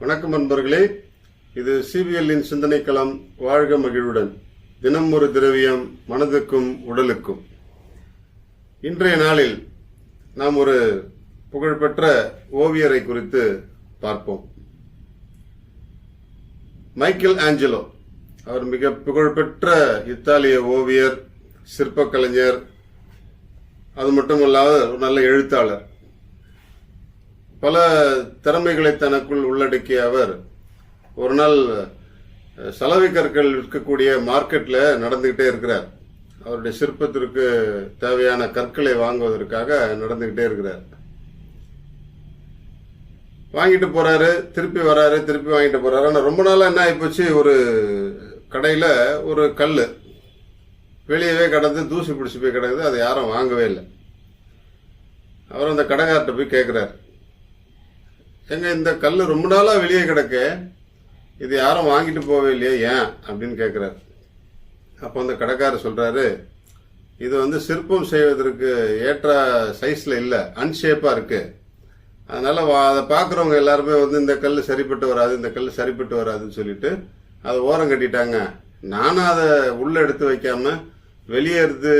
வணக்கம் நண்பர்களே. இது சிபிஎல்லின் சிந்தனைக்களம் வாழ்க மகிழ்வுடன். தினம் ஒரு திரவியம் மனதுக்கும் உடலுக்கும். இன்றைய நாளில் நாம் ஒரு புகழ்பெற்ற ஓவியரை குறித்து பார்ப்போம். மைக்கேல் ஆஞ்சலோ அவர் மிக புகழ்பெற்ற இத்தாலிய ஓவியர் சிற்பக் கலைஞர் அது மட்டுமல்லாத ஒரு நல்ல எழுத்தாளர். பல திறமைகளை தனக்குள் உள்ளடக்கிய அவர் ஒரு நாள் சலவை கற்கள் விற்கக்கூடிய மார்க்கெட்ல நடந்துகிட்டே இருக்கிறார். அவருடைய சிற்பத்திற்கு தேவையான கற்களை வாங்குவதற்காக நடந்துகிட்டே இருக்கிறார். வாங்கிட்டு போறாரு திருப்பி வராரு திருப்பி வாங்கிட்டு போறாரு. ஆனால் ரொம்ப நாளாக என்ன ஆகிப்போச்சு ஒரு கடையில் ஒரு கல் வெளியவே கடந்து தூசி பிடிச்சி போய் கிடக்குது. அதை யாரும் வாங்கவே இல்லை. அவர் அந்த கடைக்கார்ட்ட போய் கேட்குறாரு எங்க இந்த கல் ரொம்ப நாளா வெளியே கிடக்கு. இது யாரும் வாங்கிட்டு போவே இல்லையே ஏன்? அப்படின்னு கேட்கிறார் அப்போ அந்த கடைக்காரர் சொல்றாரு இது வந்து சிற்பம் செய்வதற்கு ஏற்ற சைஸ்ல இல்லை அன்ஷேப்பா இருக்கு. அதனால அதை பார்க்குறவங்க எல்லாருமே வந்து இந்த கல் சரிப்பட்டு வராது இந்த கல் சரிப்பட்டு வராதுன்னு சொல்லிட்டு அதை ஓரம் கட்டிட்டாங்க. நானும் அதை உள்ள எடுத்து வைக்காம வெளியே எடுத்து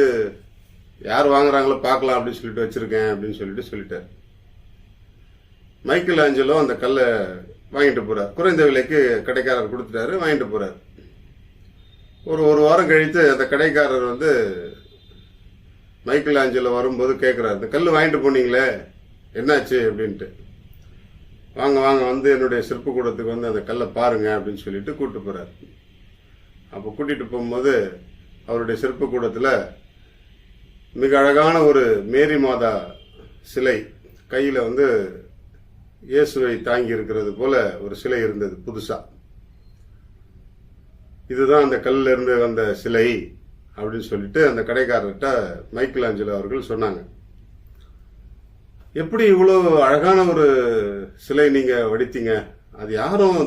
யார் வாங்குறாங்களோ பார்க்கலாம் அப்படின்னு சொல்லிட்டு வச்சிருக்கேன் அப்படின்னு சொல்லிட்டு சொல்லிட்டார். மைக்கேல் ஆஞ்சலோ அந்த கல்லை வாங்கிட்டு போறார். குறைந்த விலைக்கு கடைக்காரர் கொடுத்துட்டாரு வாங்கிட்டு போறார். ஒரு ஒரு வாரம் கழித்து அந்த கடைக்காரர் வந்து மைக்கேல் ஆஞ்சலோ வரும்போது கேட்குறாரு இந்த கல் வாங்கிட்டு போனீங்களே என்னாச்சு? அப்படின்ட்டு. வாங்க வாங்க வந்து என்னுடைய சிற்பக்கூடத்துக்கு வந்து அந்த கல்லை பாருங்க அப்படின்னு சொல்லிட்டு கூட்டு போறாரு. அப்போ கூட்டிட்டு போகும்போது அவருடைய சிற்பக்கூடத்தில் மிக அழகான ஒரு மேரி மாதா சிலை கையில் வந்து இயேசுவை தாங்கி இருக்கிறது போல ஒரு சிலை இருந்தது புதுசா. இதுதான் அந்த கல்லில் இருந்து வந்த சிலை அப்படின்னு சொல்லிட்டு அந்த கடைக்காரர்கிட்ட மைக்கேல் ஆஞ்சலோ அவர்கள் சொன்னாங்க. எப்படி இவ்வளோ அழகான ஒரு சிலை நீங்க வடித்தீங்க? அது யாரும்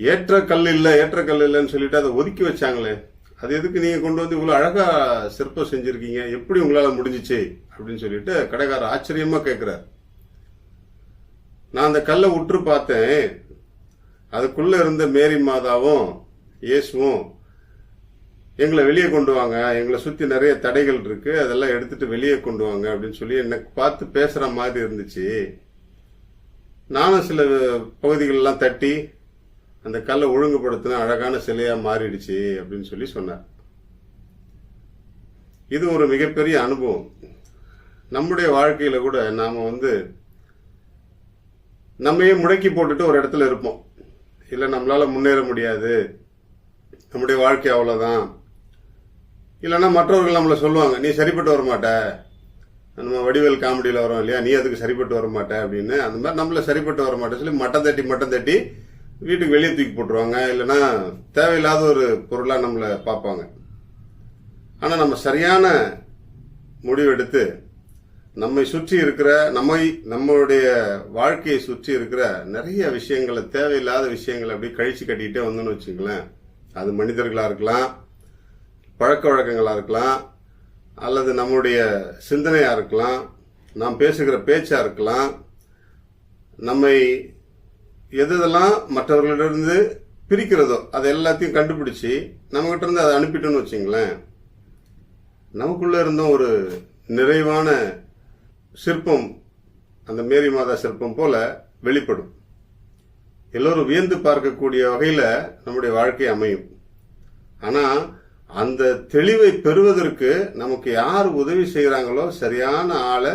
ஏற்ற கல் இல்லை ஏற்ற கல் இல்லைன்னு சொல்லிட்டு அதை ஒதுக்கி வச்சாங்களே. அது எதுக்கு நீங்கள் கொண்டு வந்து இவ்வளோ அழகாக சிற்பம் செஞ்சுருக்கீங்க? எப்படி உங்களால் முடிஞ்சிச்சு? அப்படின்னு சொல்லிட்டு கடைக்காரர் ஆச்சரியமாக கேட்குறாரு நான் அந்த கல்லை உற்று பார்த்தேன். அதுக்குள்ள இருந்த மேரி மாதாவும் இயேசுவும் எங்களை வெளியே கொண்டு வாங்க. எங்களை சுத்தி நிறைய தடைகள் இருக்கு. அதெல்லாம் எடுத்துட்டு வெளியே கொண்டு வாங்க அப்படின்னு சொல்லி எனக்கு பார்த்து பேசுற மாதிரி இருந்துச்சு. நானும் சில பகுதிகளெலாம் தட்டி அந்த கல்லை ஒழுங்குபடுத்தின அழகான சிலையா மாறிடுச்சு அப்படின்னு சொல்லி சொன்னார். இது ஒரு மிகப்பெரிய அனுபவம். நம்முடைய வாழ்க்கையில கூட நாம வந்து நம்மையே முடக்கி போட்டுட்டு ஒரு இடத்துல இருப்போம். இல்லை நம்மளால முன்னேற முடியாது. நம்முடைய வாழ்க்கை அவ்வளோதான் இல்லைன்னா மற்றவர்கள் நம்மளை சொல்லுவாங்க நீ சரிப்பட்டு வர மாட்ட நம்ம வடிவேல் காமெடியில் வரோம் இல்லையா? நீ அதுக்கு சரிப்பட்டு வர மாட்ட அப்படின்னு. அந்த மாதிரி நம்மள சரிப்பட்டு வர மாட்டேன்னு சொல்லி மட்டம் தட்டி மட்டம் தட்டி வீட்டுக்கு வெளியே தூக்கி போட்டுருவாங்க. இல்லைன்னா தேவையில்லாத ஒரு பொருளாக நம்மளை பார்ப்பாங்க. ஆனால் நம்ம சரியான முடிவெடுத்து நம்மை சுற்றி இருக்கிற நம்மை நம்மளுடைய வாழ்க்கையை சுற்றி இருக்கிற நிறைய விஷயங்களை தேவையில்லாத விஷயங்களை அப்படியே கழிச்சு கட்டிக்கிட்டே வந்தோம்னு வச்சுங்களேன் அது மனிதர்களாக இருக்கலாம் பழக்க வழக்கங்களாக இருக்கலாம் அல்லது நம்முடைய சிந்தனையாக இருக்கலாம் நாம் பேசுகிற பேச்சாக இருக்கலாம் நம்மை எதெல்லாம் மற்றவர்களிடமிருந்து பிரிக்கிறதோ அது எல்லாத்தையும் கண்டுபிடிச்சி நம்மகிட்ட இருந்து அதை அனுப்பிட்டோம்னு வச்சுங்களேன் நமக்குள்ளே இருந்தும் ஒரு நிறைவான சிற்பம் அந்த மேரி மாதா சிற்பம் போல வெளிப்படும். எல்லோரும் வியந்து பார்க்கக்கூடிய வகையில் நம்முடைய வாழ்க்கை அமையும். ஆனால் அந்த தெளிவை பெறுவதற்கு நமக்கு யார் உதவி செய்கிறாங்களோ சரியான ஆளை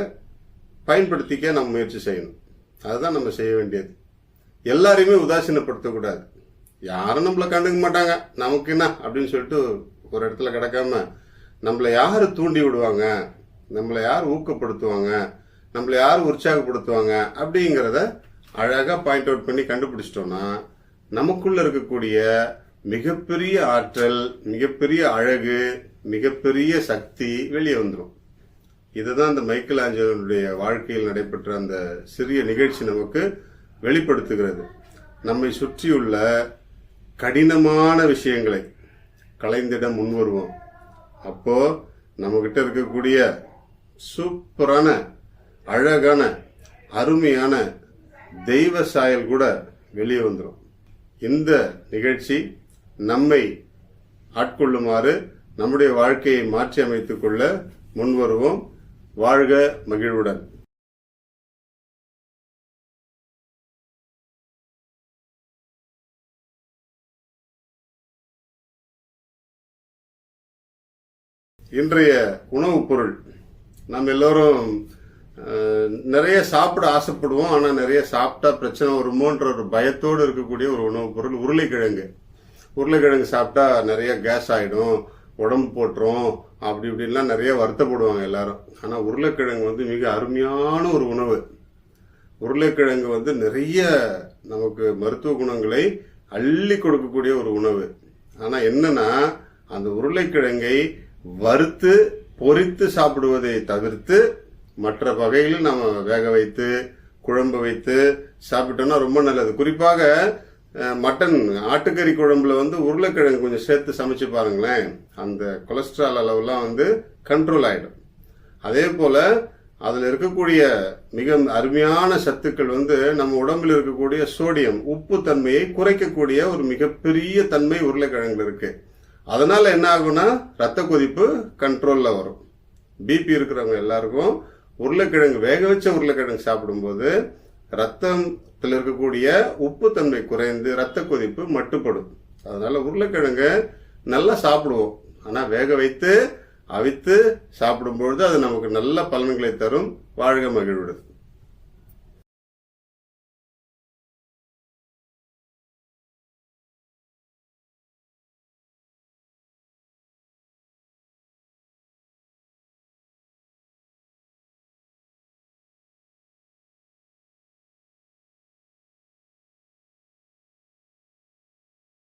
பயன்படுத்திக்க நம்ம முயற்சி செய்யணும். அதுதான் நம்ம செய்ய வேண்டியது. எல்லாரையுமே உதாசீனப்படுத்தக்கூடாது. யாரும் நம்மளை கண்டுக்க மாட்டாங்க. நமக்கு என்ன? அப்படின்னு சொல்லிட்டு ஒரு இடத்துல கிடக்காம நம்மளை யார் தூண்டி விடுவாங்க? நம்மளை யார் ஊக்கப்படுத்துவாங்க? நம்மளை யார் உற்சாகப்படுத்துவாங்க? அப்படிங்கிறத அழகாக பாயிண்ட் அவுட் பண்ணி கண்டுபிடிச்சிட்டோம்னா நமக்குள்ள இருக்கக்கூடிய மிகப்பெரிய ஆற்றல் மிகப்பெரிய அழகு மிகப்பெரிய சக்தி வெளியே வந்துடும் இதுதான் இந்த மைக்கேல் ஆஞ்சலனுடைய வாழ்க்கையில் நடைபெற்ற அந்த சிறிய நிகழ்ச்சி நமக்கு வெளிப்படுத்துகிறது. நம்மை சுற்றியுள்ள கடினமான விஷயங்களை கலைந்திட முன்வருவோம். அப்போ நம்மகிட்ட இருக்கக்கூடிய சூப்பரான அழகான அருமையான தெய்வ சாயல் கூட வெளியே வந்துடும் இந்த நிகழ்ச்சி நம்மை ஆட்கொள்ளுமாறு நம்முடைய வாழ்க்கையை மாற்றி அமைத்துக் கொள்ள முன்வருவோம் வாழ்க மகிழ்வுடன். இன்றைய உணவுப் பொருள் நம்ம எல்லோரும் நிறைய சாப்பிட ஆசைப்படுவோம். ஆனால் நிறைய சாப்பிட்டா பிரச்சனை வருமோன்ற ஒரு பயத்தோடு இருக்கக்கூடிய ஒரு உணவுப் பொருள் உருளைக்கிழங்கு. உருளைக்கிழங்கு சாப்பிட்டா நிறைய கேஸ் ஆகிடும் உடம்பு போட்டுரும் அப்படி இப்படின்லாம் நிறைய வருத்தப்படுவாங்க எல்லாரும். ஆனால் உருளைக்கிழங்கு வந்து மிக அருமையான ஒரு உணவு. உருளைக்கிழங்கு வந்து நிறைய நமக்கு மருத்துவ குணங்களை அள்ளி கொடுக்கக்கூடிய ஒரு உணவு. ஆனால் என்னன்னா அந்த உருளைக்கிழங்கை வறுத்து பொரித்து சாப்பிடுவதை தவிர்த்து மற்ற வகையில் நம்ம வேக வைத்து குழம்பு வைத்து சாப்பிட்டோம்னா ரொம்ப நல்லது. குறிப்பாக மட்டன் ஆட்டுக்கறி குழம்புல வந்து உருளைக்கிழங்கு கொஞ்சம் சேர்த்து சமைச்சு பாருங்களேன். அந்த கொலஸ்ட்ரால் அளவுலாம் வந்து கண்ட்ரோல் ஆகிடும் அதே போல அதில் இருக்கக்கூடிய மிக அருமையான சத்துக்கள் வந்து நம்ம உடம்பில் இருக்கக்கூடிய சோடியம் உப்பு தன்மையை குறைக்கக்கூடிய ஒரு மிகப்பெரிய தன்மை உருளைக்கிழங்குல இருக்கு. அதனால் என்ன ஆகும்னா ரத்த கொதிப்பு கண்ட்ரோலில் வரும். பிபி இருக்கிறவங்க எல்லாருக்கும் உருளைக்கிழங்கு வேக வச்ச உருளைக்கிழங்கு சாப்பிடும்போது ரத்தத்தில் இருக்கக்கூடிய உப்பு தன்மை குறைந்து ரத்த கொதிப்பு மட்டுப்படும். அதனால உருளைக்கிழங்கு நல்லா சாப்பிடுவோம். ஆனால் வேக வைத்து அவித்து சாப்பிடும்பொழுது அது நமக்கு நல்ல பலன்களை தரும். வாழ்க மகிழ்விடுது.